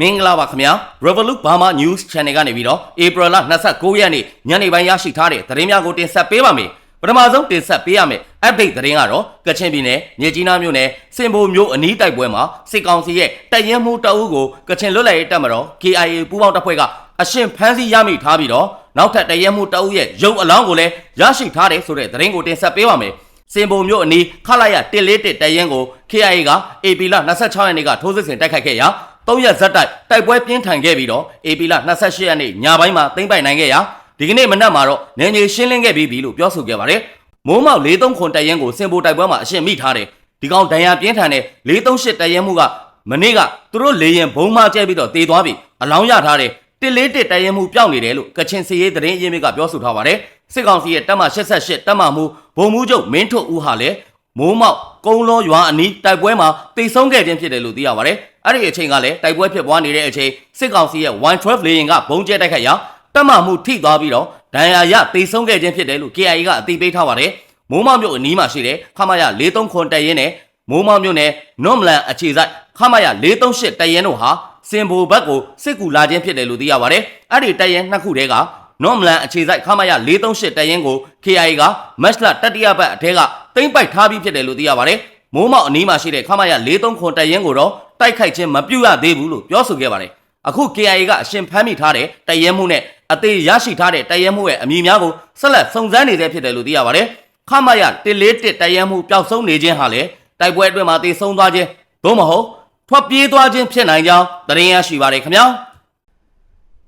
မင်္ဂလာပါခင်ဗျာ Revolut Burma News Channel ကနေပြီးတော့ April လ29ရက်နေ့ညနေပိုင်းရရှိထားတဲ့သတင်းများကိုတင်ဆက်ပေးပါမယ်ပထမဆုံးတင်ဆက်ပေးရမယ် update သတင်းကတော့ကချင်ပြည်နယ်မြေကြီးနားမြို့နယ်စင်ဘိုမြို့အနီးတိုက်ပွဲမှာစစ်ကောင်စီရဲ့တပ်ရင်းမှုတအုပ်ကိုကချင်လွတ်လပ်ရေးတပ်မတော် KIA ပူးပေါင်းတပ်ဖွဲ့ကအရှင်ဖမ်းဆီးရမိထားပြီးတော့နောက်ထပ်တပ်ရင်းမှုတအုပ်ရဲ့ရုပ်အလောင်းကိုလည်းရရှိထားတယ်ဆိုတဲ့သတင်းကိုတင်ဆက်ပေးပါမယ်စင်ဘုံမြို့အနီးခလာရ141တရင်ကို KIA က AP လ26ရက်နေ့ကထိုးစစ်ဆင်တိုက်ခိုက်ခဲ့ရာ 3ရက်ဇက်တိုက်တိုက်ပွဲပြင်းထန်ခဲ့ပြီးတော့ AP လ28ရက်နေ့ညပိုင်းမှာသိမ်းပိုက်နိုင်ခဲ့ရာဒီကနေ့မနက်မှာတော့နေမြေရှင်းလင်းခဲ့ပြီးပြီလို့ပြောဆိုခဲ့ပါတယ်။မိုးမောက်43ခွန်တရင်ကိုစင်ဘိုတိုက်ပွဲမှာအရှင်မိထားတယ်။ဒီကောင်ဒဏ်ရာပြင်းထန်တဲ့438တရင်မှုကမနေ့ကသူတို့လေရင်ဘုံမကျဲပြီးတော့တေသွားပြီအလောင်းရထားတယ်တစ်လေးတစ်တရင်မှုပျောက်နေတယ်လို့ကချင်စီရေးသတင်းအရင်းမြစ်ကပြောဆိုထားပါတယ်စစ်ကောင်စီရဲ့တပ်မ88တပ်မမှုဘုံမှုချုပ်မင်းထွတ်ဦးဟာလည်း မိုးမောက်ကုန်းလောရွာအနီးတိုက်ပွဲမှာတိတ်ဆုံးခဲ့ခြင်းဖြစ်တယ်လို့သိရပါတယ်အဲ့ဒီအချိန်ကလည်းတိုက်ပွဲဖြစ်ပွားနေတဲ့အချိန်စစ်ကောင်စီရဲ့112လေရင်ကဘုံကျဲတိုက်ခိုက်ရာတပ်မမှုထိသွားပြီးတော့ဒဏ်ရာရတိတ်ဆုံးခဲ့ခြင်းဖြစ်တယ်လို့ KIA ကအသိပေးထားပါတယ်မိုးမောက်မြို့အနီးမှာရှိတဲ့ခမရ43ခွန်တပ်ရင်းနဲ့မိုးမောက်မြို့နယ်နွန်မလန်အခြေစိုက်ခမရ438တပ်ရင်းတို့ဟာစင်ဘိုဘက်ကိုစစ်ကူလာခြင်းဖြစ်တယ်လို့သိရပါတယ်။အဲ့ဒီတပ်ရင်းနှစ်ခုတည်းက နော်မလန်အခြေစိုက်ခမရ438တပ်ရင်းကို KIA ကမက်စလတတိယဘက်အထက်ကတိမ့်ပိုက်ထားပြီးဖြစ်တယ်လို့သိရပါတယ်။မိုးမောက်အနီးမှာရှိတဲ့ခမရ43ခွန်တပ်ရင်းကိုတော့တိုက်ခိုက်ခြင်းမပြုတ်ရသေးဘူးလို့ပြောဆိုခဲ့ပါတယ်။အခု KIA ကအရှင်ဖမ်းမိထားတဲ့တပ်ရင်းမှုနဲ့အသေးရရှိထားတဲ့တပ်ရင်းမှုရဲ့အမည်များကိုဆက်လက်စုံစမ်းနေသေးဖြစ်တယ်လို့သိရပါတယ်။ခမရ141တပ်ရင်းမှုပျောက်ဆုံးနေခြင်းဟာလည်းတိုက်ပွဲအတွင်းမှာတေဆုံးသွားခြင်းသို့မဟုတ်ထွက်ပြေးသွားခြင်းဖြစ်နိုင်ကြောင်းသတင်းရရှိပါတယ်ခင်ဗျာ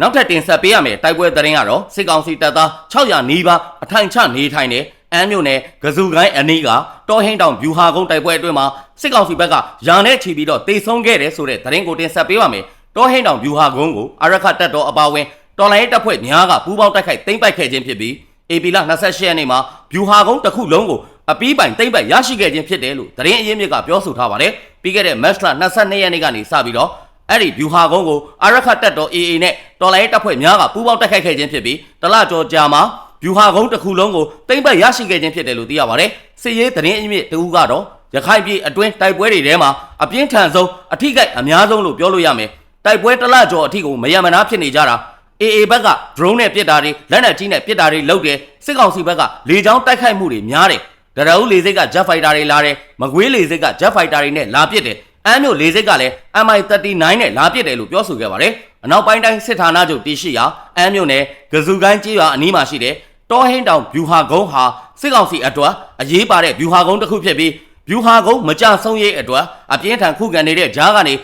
နောက်ထပ်တင်ဆက်ပေးရမယ်တိုက်ပွဲသတင်းကတော့စစ်ကောင်စီတပ်သား600နီးပါးအထိုင်ချနေထိုင်တဲ့အမ်းမြို့နယ်ကဇူကိုင်းအနီးကတောဟင်းတောင်ဗျူဟာကုန်းတိုက်ပွဲအတွင်းမှာစစ်ကောင်စီဘက်ကရာနဲ့ချီပြီးတော့တေဆုံးခဲ့တယ်ဆိုတဲ့သတင်းကိုတင်ဆက်ပေးပါမယ်တောဟင်းတောင်ဗျူဟာကုန်းကိုအရခတ်တပ်တော်အပါအဝင်တော်လိုင်းတပ်ဖွဲ့များကပူးပေါင်းတိုက်ခိုက်သိမ်းပိုက်ခဲ့ခြင်းဖြစ်ပြီးအေပီလာ28ရက်နေ့မှာဗျူဟာကုန်းတစ်ခုလုံးကိုအပီးပိုင်သိမ့်ပိုက်ရရှိခဲ့ခြင်းဖြစ်တယ်လို့သတင်းအရင်းမြစ်ကပြောဆိုထားပါတယ်ပြီးခဲ့တဲ့မတ်လ22ရက်နေ့ကနေစပြီးတော့ အဲ့ဒီဗျူဟာကုန်းကိုအာရခတ်တပ်တော် AA နဲ့တော်လိုင်းတပ်ဖွဲ့များကပူးပေါင်းတိုက်ခိုက်ခဲ့ခြင်းဖြစ်ပြီးတလကျော်ကြာမှာဗျူဟာကုန်းတစ်ခုလုံးကိုသိမ့်ပိုက်ရရှိခဲ့ခြင်းဖြစ်တယ်လို့သိရပါတယ်စစ်ရေးသတင်းအရင်းမြစ်တူကတော့ရခိုင်ပြည်အတွင်းတိုက်ပွဲတွေထဲမှာအပြင်းထန်ဆုံးအထိကိအများဆုံးလို့ပြောလို့ရမယ်တိုက်ပွဲတလကျော်အထိကိုမယမနာဖြစ်နေကြတာ AA ဘက်က drone နဲ့ပစ်တာတွေလက်နက်ကြီးနဲ့ပစ်တာတွေလုပ်တယ်စစ်ကောင်စီဘက်ကလေကြောင်းတိုက်ခိုက်မှုတွေများတယ်ဒရအုပ်လေစိတ်က jet fighter တွေလာတယ်မကွေးလေစိတ်က jet fighter တွေနဲ့လာပစ်တယ် အမ်းမြို့လေစိတ်ကလည်း MI39 နဲ့လာပစ်တယ်လို့ပြောဆိုခဲ့ပါတယ်အနောက်ပိုင်းတိုင်းစစ်ဌာနချုပ်တရှိရာအမ်းမြို့နယ်ဂဇူကိုင်းကျေးရွာအနီးမှာရှိတဲ့တောဟင်းတောင်ဗျူဟာကုန်းဟာစစ်ကောင်စီအတွက်အရေးပါတဲ့ဗျူဟာကုန်းတစ်ခုဖြစ်ပြီးဗျူဟာကုန်းမကြဆုံးရေးအတွက်အပြင်းထန်ခုခံနေတဲ့ဂျားကနေ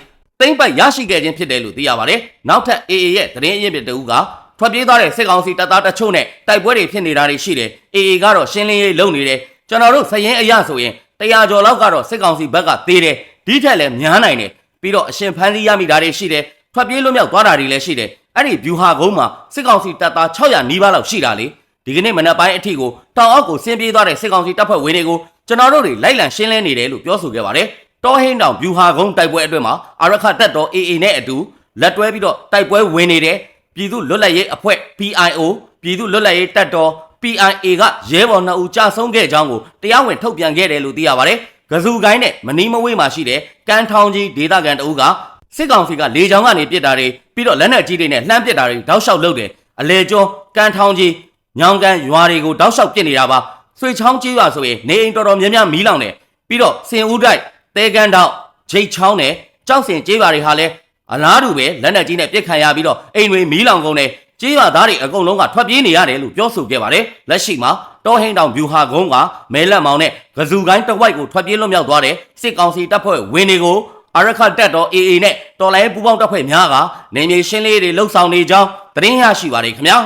သိမ့်ပိုက်ရရှိခဲ့ခြင်းဖြစ်တယ်လို့သိရပါတယ်နောက်ထပ် AA ရဲ့သတင်းအရင်းမြစ်တူကထွက်ပြေးသွားတဲ့စစ်ကောင်စီတပ်သားတချို့နဲ့တိုက်ပွဲတွေဖြစ်နေတာတွေရှိတယ် AA ကတော့ရှင်းလင်းရေးလုပ်နေတယ်ကျွန်တော်တို့စရင်အရဆိုရင်တရားကျော်လောက်ကတော့စစ်ကောင်စီဘက်ကသေးတယ် ဒီထက်လည်းများနိုင်တယ်ပြီးတော့အရှင်ဖန်းစီရမိတာတွေရှိတယ်ထွက်ပြေးလွတ်မြောက်သွားတာတွေလည်းရှိတယ်အဲ့ဒီဗျူဟာကုန်းမှာစစ်ကောင်စီတပ်သား600နီးပါးလောက်ရှိတာလေဒီကနေ့မနက်ပိုင်းအထိကိုတောင်အောက်ကိုဆင်းပြေးသွားတဲ့စစ်ကောင်စီတပ်ဖွဲ့ဝင်တွေကိုကျွန်တော်တို့တွေလိုက်လံရှင်းလင်းနေတယ်လို့ပြောဆိုခဲ့ပါတယ်တောဟင်းတောင်ဗျူဟာကုန်းတိုက်ပွဲအတွင်းမှာအာရခတပ်တော် AA နဲ့အတူလက်တွဲပြီးတော့တိုက်ပွဲဝင်နေတယ်ပြည်သူလွတ်လပ်ရေးအဖွဲ့ PIO ပြည်သူလွတ်လပ်ရေးတပ်တော် PIA ကရဲဘော်နှစ်ဦးကြာဆုံးခဲ့ကြောင်းကိုတရားဝင်ထုတ်ပြန်ခဲ့တယ်လို့သိရပါတယ်။ ကဇူကိုင်းနဲ့မနီးမဝေးမှာရှိတဲ့ကန်းထောင်ကြီးဒေသခံတအုပ်ကစစ်ကောင်စီကလေကြောင်းကနေပစ်တာတွေပြီးတော့လက်နက်ကြီးတွေနဲ့လှမ်းပစ်တာတွေတောက်လျှောက်လုပ်တယ်။အလေကျော်ကန်းထောင်ကြီးညောင်ကန်ရွာတွေကိုတောက်လျှောက်ပစ်နေတာပါ။ဆွေချောင်းကြီးရွာဆိုရင်နေအိမ်တော်တော်များများမီးလောင်တယ်။ပြီးတော့စင်ဦးတိုက်တဲကန်တောက်ဂျိတ်ချောင်းနဲ့ကြောက်စင်ကြီးရွာတွေဟာလည်းအလားတူပဲလက်နက်ကြီးနဲ့ပစ်ခံရပြီးတော့အိမ်တွေမီးလောင်ကုန်တယ်ကြေးရွာသားတွေအကုန်လုံးကထွက်ပြေးနေရတယ်လို့ပြောဆိုခဲ့ပါတယ်လက်ရှိမှာ တောဟင်းတောင်ဗျူဟာကုန်းကမဲလက်မောင်နဲ့ဂဇူကိုင်းတဝိုက်ကိုထွက်ပြေးလွတ်မြောက်သွားတဲ့စစ်ကောင်စီတပ်ဖွဲ့ဝင်တွေကိုအရခတ်တက်တော် AA နဲ့တော်လိုင်းပူပေါင်းတပ်ဖွဲ့များကနေမြေရှင်းလေးတွေလှုပ်ဆောင်နေကြောင်းသတင်းရရှိပါတယ်ခင်ဗျာ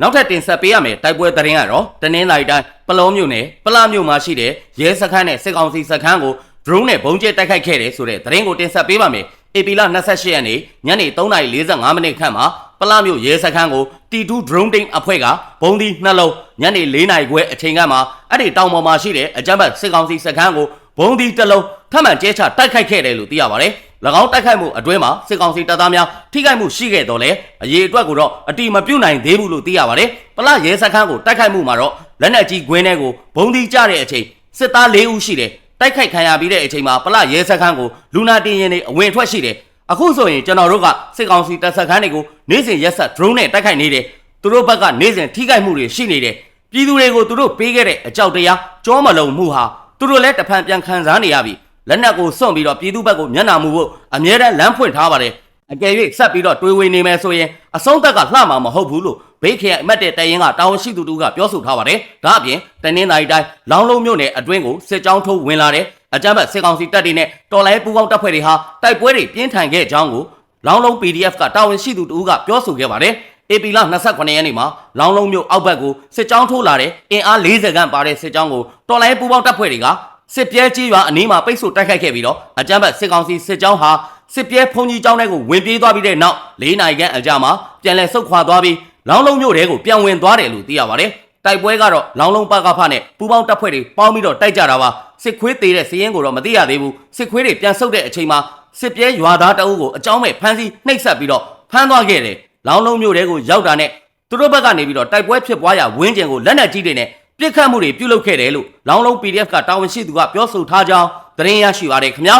နောက်ထပ်တင်ဆက်ပေးရမယ်တိုက်ပွဲသတင်းကတော့တနင်္လာရီတိုင်းပလောမြို့နယ်ပလမြို့မှာရှိတဲ့ရဲစခန်းနဲ့စစ်ကောင်စီစခန်းကို drone နဲ့ဘုံကျဲတိုက်ခိုက်ခဲ့တယ်ဆိုတဲ့သတင်းကိုတင်ဆက်ပေးပါမယ်။ဧပြီလ28ရက်နေ့ညနေ3:45မိနစ်ခန့်မှာပလမြို့ရဲစခန်းကို T2 drone team အဖွဲ့ကဘုံဒီနှလုံးညနေ4နာရီခွဲအချိန်ကမှအဲ့ဒီတောင်ပေါ်မှာရှိတဲ့အကြမ်းဖက်စစ်ကောင်စီစခန်းကိုဘုံဒီတစ်လုံးထပ်မံကျဲချတိုက်ခိုက်ခဲ့တယ်လို့သိရပါတယ်။၎င်းတိုက်ခိုက်မှုအတွင်းမှာစစ်ကောင်စီတပ်သားများထိခိုက်မှုရှိခဲ့တော့လေအရေးအတွက်ကိုတော့အတိမပြုတ်နိုင်သေးဘူးလို့သိရပါတယ်။ပလရဲစခန်းကိုတိုက်ခိုက်မှုမှာတော့လက်နက်ကြီးခွင်းထဲကိုဘုံဒီကျတဲ့အချိန်စစ်သား၄ဦးရှိတယ်တိုက်ခိုက်ခံရပြီးတဲ့အချိန်မှာပလရဲစခန်းကိုလူနာတင်ရင်တွေအဝင်ထွက်ရှိတယ် အခုဆိုရင်ကျွန်တော်တို့ကစစ်ကောင်စီတပ်စခန်းတွေကိုနေ့စဉ်ရက်ဆက် drone နဲ့တိုက်ခိုက်နေတယ်သူတို့ဘက်ကနေ့စဉ်ထိခိုက်မှုတွေရှိနေတယ်ပြည်သူတွေကိုသူတို့ပေးခဲ့တဲ့အကြောက်တရားကြောမလုံမှုဟာသူတို့လည်းတဖန်ပြန်ခံစားနေရပြီလက်နက်ကိုစွန့်ပြီးတော့ပြည်သူဘက်ကိုမျက်နှာမူဖို့အမြဲတမ်းလမ်းဖွင့်ထားပါတယ်အကယ်၍ဆက်ပြီးတော့တွေးဝေနေမယ်ဆိုရင်အဆုံးသက်ကလှမှာမဟုတ်ဘူးလို့ဘေးခရိုင်အမတ်တဲ့တရင်ကတာဝန်ရှိသူတူကပြောဆိုထားပါတယ်ဒါအပြင်တနင်္သာရီတိုင်းလောင်းလုံးမြို့နယ်အတွင်းကိုစစ်ကြောင်းထိုးဝင်လာတဲ့ အကြမ်းဖက်စစ်ကောင်စီတပ်တွေနဲ့တော်လိုင်းပူးပေါင်းတပ်ဖွဲ့တွေဟာတိုက်ပွဲတွေပြင်းထန်ခဲ့ကြောင်းကိုလောင်းလုံး PDF ကတာဝန်ရှိသူတူကပြောဆိုခဲ့ပါတယ်ဧပြီလ28ရက်နေ့မှာလောင်းလုံးမြို့အောက်ဘက်ကိုစစ်ကြောင်းထိုးလာတဲ့အင်အား40ခန့်ပါတဲ့စစ်ကြောင်းကိုတော်လိုင်းပူးပေါင်းတပ်ဖွဲ့တွေကစစ်ပြဲကြီးရွာအနီးမှာပိတ်ဆို့တိုက်ခိုက်ခဲ့ပြီးတော့အကြမ်းဖက်စစ်ကောင်စီစစ်ကြောင်းဟာစစ်ပြဲဖုန်ကြီးကျောင်းထဲကိုဝင်ပြေးသွားပြီးတဲ့နောက်၄နိုင်ခန့်အကြာမှာပြန်လည်ဆုတ်ခွာသွားပြီးလောင်းလုံးမြို့ထဲကိုပြန်ဝင်သွားတယ်လို့သိရပါတယ်တိုက်ပွဲကတော့လောင်းလုံးပကဖနဲ့ပူပေါင်းတပ်ဖွဲ့တွေပေါင်းပြီးတော့တိုက်ကြတာပါ စစ်ခွေးသေးတဲ့စည်ရင်ကိုတော့မသိရသေးဘူးစစ်ခွေးတွေပြန်ဆုတ်တဲ့အချိန်မှာစစ်ပြဲရွာသားတအုပ်ကိုအကြောင်းမဲ့ဖမ်းဆီးနှိပ်စက်ပြီးတော့ဖမ်းသွားခဲ့တယ်လောင်းလုံးမြို့ထဲကိုရောက်တာနဲ့သူတို့ဘက်ကနေပြီးတော့တိုက်ပွဲဖြစ်ပွားရာဝင်းကျင်ကိုလက်နက်ကြီးတွေနဲ့ပြစ်ခတ်မှုတွေပြုလုပ်ခဲ့တယ်လို့လောင်းလုံး PDF ကတာဝန်ရှိသူကပြောဆိုထားကြောင်းသတင်းရရှိပါတယ်ခင်ဗျာ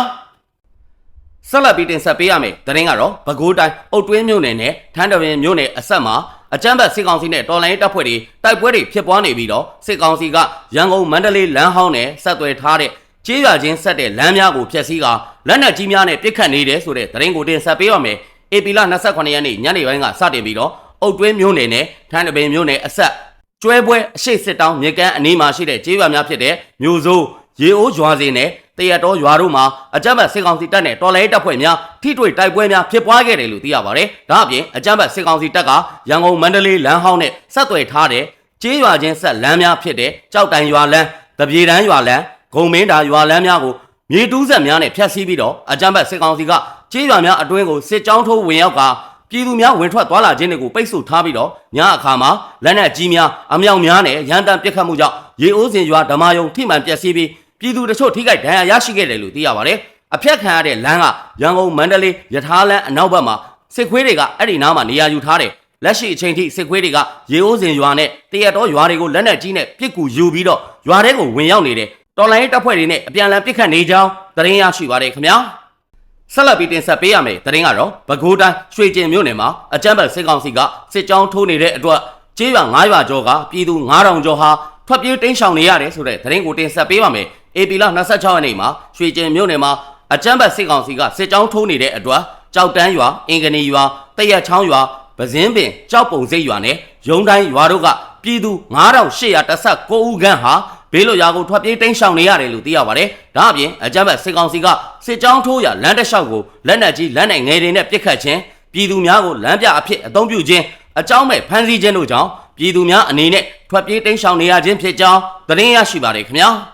ဆက်လက်ပြီးတင်ဆက်ပေးရမယ်သတင်းကတော့ပဲခူးတိုင်းအုတ်တွင်းမြို့နယ်နဲ့ထန်းတပင်မြို့နယ်အဆက်မှာ အကြမ်းဖက်စစ်ကောင်စီနဲ့တော်လိုင်းတပ်ဖွဲ့တွေတိုက်ပွဲတွေဖြစ်ပွားနေပြီးတော့စစ်ကောင်စီကရန်ကုန်မန္တလေးလမ်းဟောင်းနဲ့ဆက်သွယ်ထားတဲ့ကျေးရွာချင်းဆက်တဲ့လမ်းများကိုဖျက်ဆီးကလက်နက်ကြီးများနဲ့ပစ်ခတ်နေတယ်ဆိုတဲ့သတင်းကိုတင်ဆက်ပေးရမယ်ဧပြီလ28ရက်နေ့ညနေပိုင်းကစတင်ပြီးတော့အုတ်တွင်းမြို့နယ်နဲ့ထန်းတပင်မြို့နယ်အဆက်ကျွဲပွဲအရှိတ်စစ်တောင်းမြေကမ်းအနီးမှာရှိတဲ့ကျေးရွာများဖြစ်တဲ့မြို့စိုး ရေအိုးရွာစင်နဲ့တရတော်ရွာတို့မှာအကြမ်းဖက်စစ်ကောင်စီတပ်နဲ့တော်လှန်ရေးတပ်ဖွဲ့များထိတွေ့တိုက်ပွဲများဖြစ်ပွားခဲ့တယ်လို့သိရပါတယ်။ဒါအပြင်အကြမ်းဖက်စစ်ကောင်စီတပ်ကရန်ကုန်မန္တလေးလမ်းဟောင်းနဲ့ဆက်သွယ်ထားတဲ့ကျေးရွာချင်းဆက်လမ်းများဖြစ်တဲ့ကြောက်တိုင်ရွာလမ်း၊တပြေတန်းရွာလမ်း၊ဂုံမင်းတာရွာလမ်းများကိုမြေတူးဆက်များနဲ့ဖျက်ဆီးပြီးတော့အကြမ်းဖက်စစ်ကောင်စီကကျေးရွာများအတွင်းကိုစစ်ကြောင်းထိုးဝင်ရောက်ကပြည်သူများဝင်ထွက်သွားလာခြင်းတွေကိုပိတ်ဆို့ထားပြီးတော့ညအခါမှာလက်နက်ကြီးများအမြောက်များနဲ့ရန်တမ်းပစ်ခတ်မှုကြောင့်ရေအိုးစင်ရွာဓမ္မယုံထိမှန်ပျက်စီးပြီး ပြည်သူတချို့ထိခိုက်ဒဏ်ရာရရှိခဲ့တယ်လို့သိရပါတယ်။အဖြတ်ခံရတဲ့လမ်းကရန်ကုန်မန္တလေးရထားလမ်းအနောက်ဘက်မှာစစ်ခွေးတွေကအဲ့ဒီနားမှာနေရာယူထားတယ်။လက်ရှိအချိန်ထိစစ်ခွေးတွေကရေအိုးစင်ရွာနဲ့တရတော်ရွာတွေကိုလက်နက်ကြီးနဲ့ပစ်ကူယူပြီးတော့ရွာတွေကိုဝင်ရောက်နေတယ်။တော်လိုင်းတပ်ဖွဲ့တွေနဲ့အပြန်အလှန်ပစ်ခတ်နေကြောင်းသတင်းရရှိပါတယ်ခင်ဗျာ။ဆက်လက်ပြီးတင်ဆက်ပေးရမယ်တရင်ကတော့ပဲခူးတိုင်းရွှေကျင်မြို့နယ်မှာအကြမ်းဖက်စစ်ကောင်စီကစစ်ကြောင်းထိုးနေတဲ့အတွက်ကျေးရွာ9ရွာကျော်ကပြည်သူ9000ကျော်ဟာထွက်ပြေးတိမ်းရှောင်နေရတယ်ဆိုတဲ့တရင်ကိုတင်ဆက်ပေးပါမယ်။ AP လ26ရက်နေ့မှာရွှေကျင်မြို့နယ်မှာအကြမ်းဖက်စစ်ကောင်စီကစစ်ကြောင်းထိုးနေတဲ့အတွက်ကြောက်တန်းရွာအင်္ဂနီရွာတရက်ချောင်းရွာပဇင်းပင်ကြောက်ပုံစိတ်ရွာနဲ့ရုံတိုင်းရွာတို့ကပြည်သူ9819ဦးခန့်ဟာဘေးလွတ်ရာကိုထွက်ပြေးတိမ်းရှောင်နေရတယ်လို့သိရပါတယ်။ဒါအပြင်အကြမ်းဖက်စစ်ကောင်စီကစစ်ကြောင်းထိုးရလမ်းတစ်လျှောက်ကိုလက်နက်ကြီးလက်နက်ငယ်တွေနဲ့ပစ်ခတ်ခြင်းပြည်သူများကိုလမ်းပြအဖြစ်အသုံးပြုခြင်းအကြောင်းမဲ့ဖမ်းဆီးခြင်းတို့ကြောင့်ပြည်သူများအနေနဲ့ထွက်ပြေးတိမ်းရှောင်နေရခြင်းဖြစ်ကြောင်းသတင်းရရှိပါတယ်ခင်ဗျာ။